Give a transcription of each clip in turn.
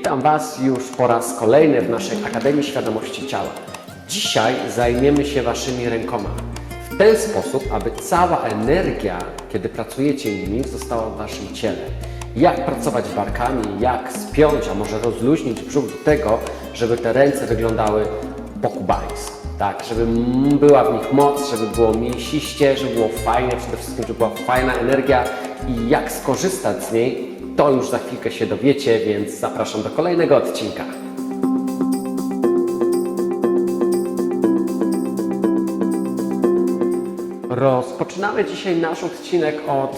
Witam Was już po raz kolejny w naszej Akademii Świadomości Ciała. Dzisiaj zajmiemy się Waszymi rękoma. W ten sposób, aby cała energia, kiedy pracujecie nimi, została w Waszym ciele. Jak pracować barkami, jak spiąć, a może rozluźnić brzuch do tego, żeby te ręce wyglądały pokubańsko. Tak, żeby była w nich moc, żeby było mięsiście, żeby było fajnie, przede wszystkim, żeby była fajna energia i jak skorzystać z niej, to już za chwilkę się dowiecie, więc zapraszam do kolejnego odcinka. Rozpoczynamy dzisiaj nasz odcinek od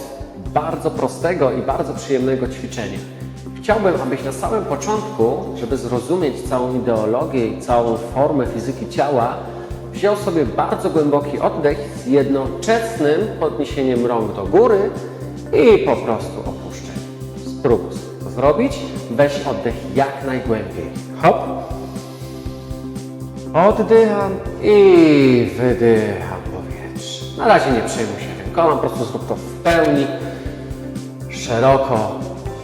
bardzo prostego i bardzo przyjemnego ćwiczenia. Chciałbym, abyś na samym początku, żeby zrozumieć całą ideologię i całą formę fizyki ciała, wziął sobie bardzo głęboki oddech z jednoczesnym podniesieniem rąk do góry i po prostu to zrobić. Weź oddech jak najgłębiej. Hop. Oddycham i wydycham powietrze. Na razie nie przejmuj się rękoma, po prostu zrób to w pełni, szeroko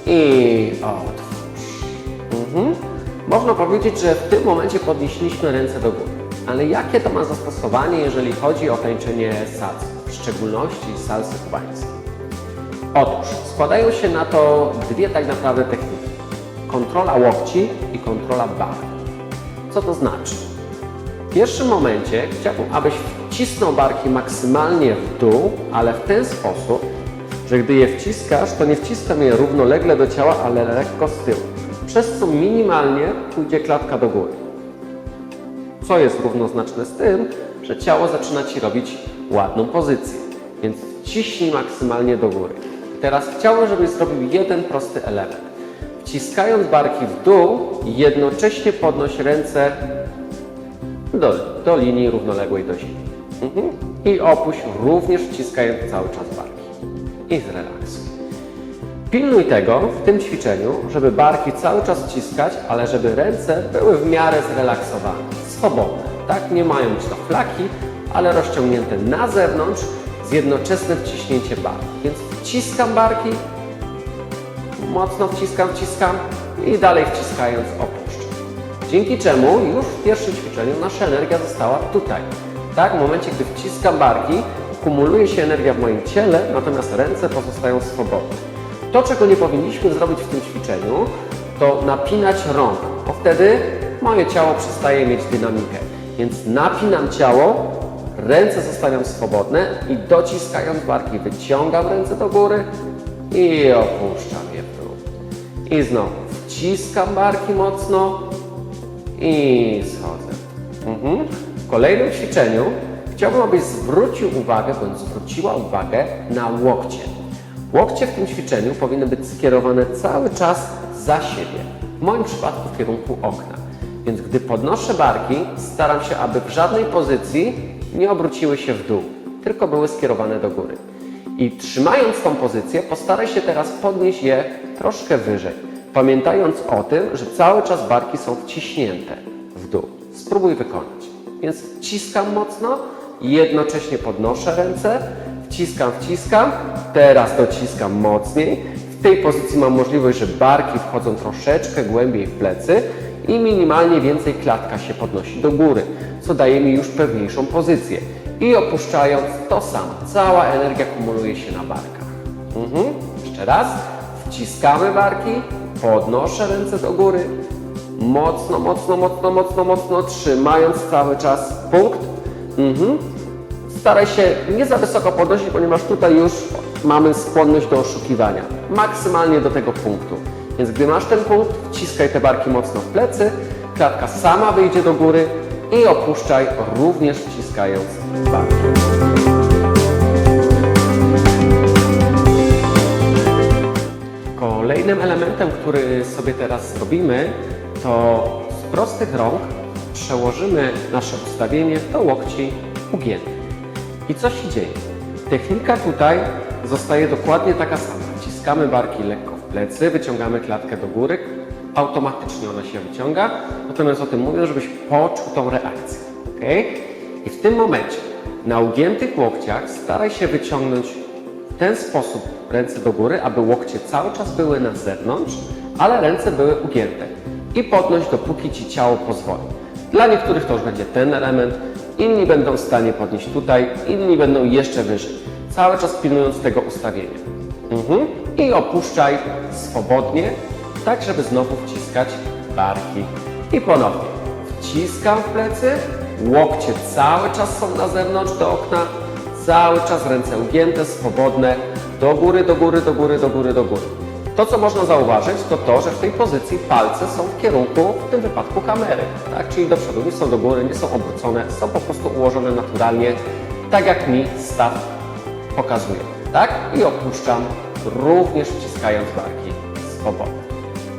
i otwórz. Mhm. Można powiedzieć, że w tym momencie podnieśliśmy ręce do góry. Ale jakie to ma zastosowanie, jeżeli chodzi o tańczenie salsa, w szczególności salsy kubańskiej? Otóż składają się na to dwie tak naprawdę techniki. Kontrola łokci i kontrola bark. Co to znaczy? W pierwszym momencie chciałbym, abyś wcisnął barki maksymalnie w dół, ale w ten sposób, że gdy je wciskasz, to nie wciskam je równolegle do ciała, ale lekko z tyłu. Przez co minimalnie pójdzie klatka do góry. Co jest równoznaczne z tym, że ciało zaczyna Ci robić ładną pozycję. Więc ciśnij maksymalnie do góry. Teraz chciałbym, żebyś zrobił jeden prosty element. Wciskając barki w dół, jednocześnie podnoś ręce do, do linii równoległej do ziemi. Mhm. I opuść również wciskając cały czas barki. I zrelaksuj. Pilnuj tego w tym ćwiczeniu, żeby barki cały czas wciskać, ale żeby ręce były w miarę zrelaksowane, swobodne. Tak, nie mają być to flaki, ale rozciągnięte na zewnątrz z jednoczesnym wciśnięciem bark. Więc wciskam barki, mocno wciskam, wciskam i dalej wciskając opuszczam. Dzięki czemu już w pierwszym ćwiczeniu nasza energia została tutaj. Tak, w momencie, gdy wciskam barki, kumuluje się energia w moim ciele, natomiast ręce pozostają swobodne. To, czego nie powinniśmy zrobić w tym ćwiczeniu, to napinać rąk, bo wtedy moje ciało przestaje mieć dynamikę. Więc napinam ciało, ręce zostają swobodne i dociskając barki wyciągam ręce do góry i opuszczam je w dół. I znowu wciskam barki mocno i schodzę. Mhm. W kolejnym ćwiczeniu chciałbym, abyś zwrócił uwagę, bądź zwróciła uwagę na łokcie. Łokcie w tym ćwiczeniu powinny być skierowane cały czas za siebie. W moim przypadku w kierunku okna. Więc gdy podnoszę barki, staram się, aby w żadnej pozycji nie obróciły się w dół, tylko były skierowane do góry. I trzymając tą pozycję, postaraj się teraz podnieść je troszkę wyżej, pamiętając o tym, że cały czas barki są wciśnięte w dół. Spróbuj wykonać. Więc wciskam mocno, jednocześnie podnoszę ręce, wciskam, wciskam, teraz dociskam mocniej. W tej pozycji mam możliwość, że barki wchodzą troszeczkę głębiej w plecy i minimalnie więcej klatka się podnosi do góry, co daje mi już pewniejszą pozycję. I opuszczając to samo, cała energia kumuluje się na barkach. Mhm. Jeszcze raz, wciskamy barki, podnoszę ręce do góry, mocno, mocno, mocno, mocno, mocno, trzymając cały czas punkt. Mhm. Staraj się nie za wysoko podnosić, ponieważ tutaj już mamy skłonność do oszukiwania. Maksymalnie do tego punktu. Więc gdy masz ten punkt, wciskaj te barki mocno w plecy, klatka sama wyjdzie do góry i opuszczaj również wciskając barki. Kolejnym elementem, który sobie teraz zrobimy, to z prostych rąk przełożymy nasze ustawienie do łokci ugiętych. I co się dzieje? Technika tutaj zostaje dokładnie taka sama. Wciskamy barki lekko plecy, wyciągamy klatkę do góry, automatycznie ona się wyciąga, natomiast o tym mówię, żebyś poczuł tą reakcję. ok? I w tym momencie na ugiętych łokciach staraj się wyciągnąć w ten sposób ręce do góry, aby łokcie cały czas były na zewnątrz, ale ręce były ugięte. i podnoś dopóki Ci ciało pozwoli. Dla niektórych to już będzie ten element, inni będą w stanie podnieść tutaj, inni będą jeszcze wyżej. Cały czas pilnując tego ustawienia. Mhm. I opuszczaj swobodnie, tak żeby znowu wciskać barki. I ponownie. Wciskam w plecy, łokcie cały czas są na zewnątrz do okna, cały czas ręce ugięte, swobodne, do góry, do góry, do góry, do góry, do góry. To, co można zauważyć, to to, że w tej pozycji palce są w kierunku, w tym wypadku kamery, tak? czyli do przodu, nie są do góry, nie są obrócone, są po prostu ułożone naturalnie, tak jak mi staw pokazuje. Tak? I opuszczam, również wciskając barki swobodnie.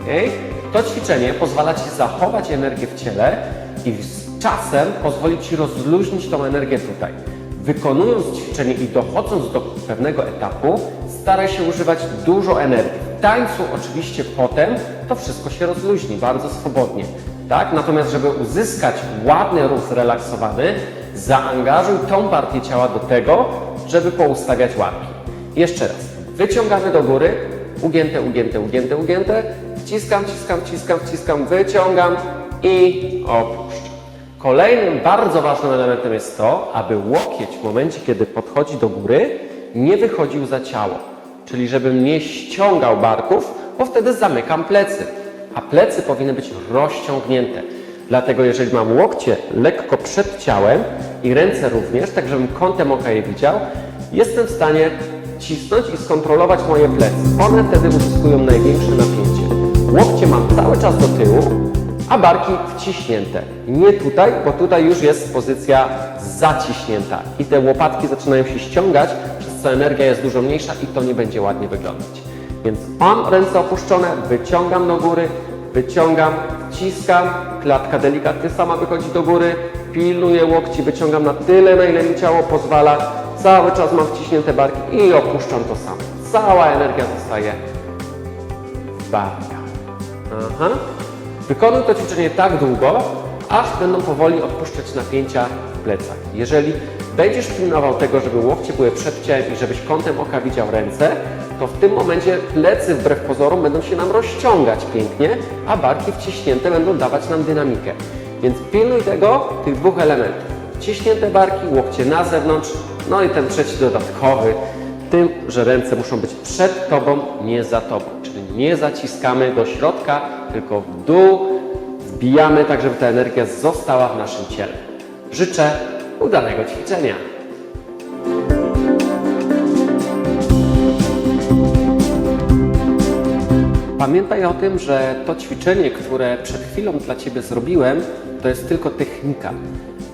Okay? To ćwiczenie pozwala Ci zachować energię w ciele i z czasem pozwoli Ci rozluźnić tą energię tutaj. Wykonując ćwiczenie i dochodząc do pewnego etapu, staraj się używać dużo energii. W tańcu oczywiście potem to wszystko się rozluźni bardzo swobodnie. Tak? Natomiast, żeby uzyskać ładny ruch zrelaksowany, zaangażuj tą partię ciała do tego, żeby poustawiać łapki. Jeszcze raz. Wyciągamy do góry, ugięte, ugięte, ugięte, ugięte, wciskam, wciskam, wciskam, wciskam, wyciągam i opuszczam. Kolejnym bardzo ważnym elementem jest to, aby łokieć w momencie, kiedy podchodzi do góry, nie wychodził za ciało. Czyli żebym nie ściągał barków, bo wtedy zamykam plecy. A plecy powinny być rozciągnięte. Dlatego jeżeli mam łokcie lekko przed ciałem i ręce również, tak żebym kątem oka je widział, jestem w stanie cisnąć i skontrolować moje plecy. One wtedy uzyskują największe napięcie. Łokcie mam cały czas do tyłu, a barki wciśnięte. Nie tutaj, bo tutaj już jest pozycja zaciśnięta i te łopatki zaczynają się ściągać, przez co energia jest dużo mniejsza i to nie będzie ładnie wyglądać. Więc mam ręce opuszczone, wyciągam do góry, wyciągam, wciskam, klatka delikatnie sama wychodzi do góry, pilnuję łokci, wyciągam na tyle, na ile mi ciało pozwala, cały czas mam wciśnięte barki i opuszczam to samo. Cała energia zostaje w barkach. Aha. Wykonuj to ćwiczenie tak długo, aż będą powoli odpuszczać napięcia w plecach. Jeżeli będziesz pilnował tego, żeby łokcie były przed ciałem i żebyś kątem oka widział ręce, to w tym momencie plecy wbrew pozorom będą się nam rozciągać pięknie, a barki wciśnięte będą dawać nam dynamikę. Więc pilnuj tego, tych dwóch elementów. Wciśnięte barki, łokcie na zewnątrz, no i ten trzeci dodatkowy, tym, że ręce muszą być przed Tobą, nie za Tobą. Czyli nie zaciskamy do środka, tylko w dół, wbijamy tak, żeby ta energia została w naszym ciele. Życzę udanego ćwiczenia. Pamiętaj o tym, że to ćwiczenie, które przed chwilą dla Ciebie zrobiłem, to jest tylko technika.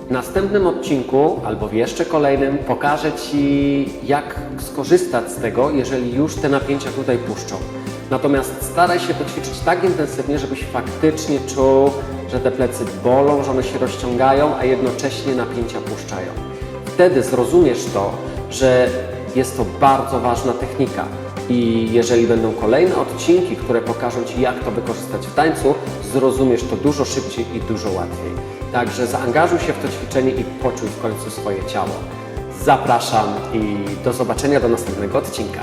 W następnym odcinku, albo w jeszcze kolejnym, pokażę Ci, jak skorzystać z tego, jeżeli już te napięcia tutaj puszczą. Natomiast staraj się to ćwiczyć tak intensywnie, żebyś faktycznie czuł, że te plecy bolą, że one się rozciągają, a jednocześnie napięcia puszczają. Wtedy zrozumiesz to, że jest to bardzo ważna technika. I jeżeli będą kolejne odcinki, które pokażą Ci, jak to wykorzystać w tańcu, zrozumiesz to dużo szybciej i dużo łatwiej. Także zaangażuj się w to ćwiczenie i poczuj w końcu swoje ciało. Zapraszam i do zobaczenia do następnego odcinka.